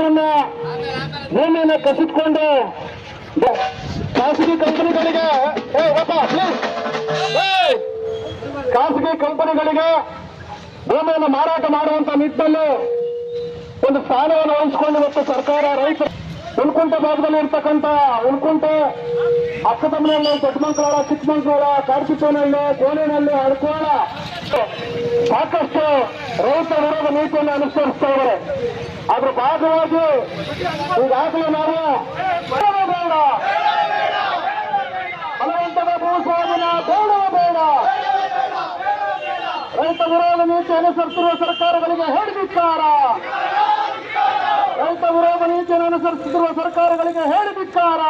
ಜನರನ್ನ ಭೂಮಿಯನ್ನ ಕಸಿದುಕೊಂಡು ಖಾಸಗಿ ಕಂಪನಿಗಳಿಗೆ ಖಾಸಗಿ ಕಂಪನಿಗಳಿಗೆ ಭೂಮಿಯನ್ನು ಮಾರಾಟ ಮಾಡುವಂತ ನಿಟ್ಟಿನಲ್ಲಿ ಒಂದು ಸ್ಥಾನವನ್ನು ವಹಿಸಿಕೊಂಡು ಇವತ್ತು ಸರ್ಕಾರ ರೈತ ಉಳ್ಕುಂಟೆ ಭಾಗದಲ್ಲಿ ಇರ್ತಕ್ಕಂಥ ಉಳ್ಕುಂಟೆ ಅಕ್ಕತಮ್ಮನಹಳ್ಳಿ ದೊಡ್ಡಮಂಕಳ ಚಿಕ್ಕಮಂಕಳ ಕಾರ್ತಿಕನಹಳ್ಳಿ ಕೋಣೆನಹಳ್ಳಿ ಅಡ್ಕೋಳ ಸಾಕಷ್ಟು ರೈತ ವಿರೋಧ ನೀತಿಯನ್ನು ಅನುಸರಿಸ್ತಾ ಇದ್ದಾರೆ ಅದ್ರ ಭಾಗವಾಗಿ ಈಗಾಗಲೇ ನಾವು ಬೇಡ ಬಲವಂತದ ಭೂಸ್ವಾಧೀನ ಬೇಡ ಬೇಡ. ರೈತ ವಿರೋಧ ನೀತಿ ಅನುಸರಿಸಿರುವ ಸರ್ಕಾರಗಳಿಗೆ ಹೇಳಿದಿಕ್ಕಾರ ರೈತ ವಿರೋಧ ನೀತಿಯನ್ನು ಅನುಸರಿಸುತ್ತಿರುವ ಸರ್ಕಾರಗಳಿಗೆ ಹೋರಾಟ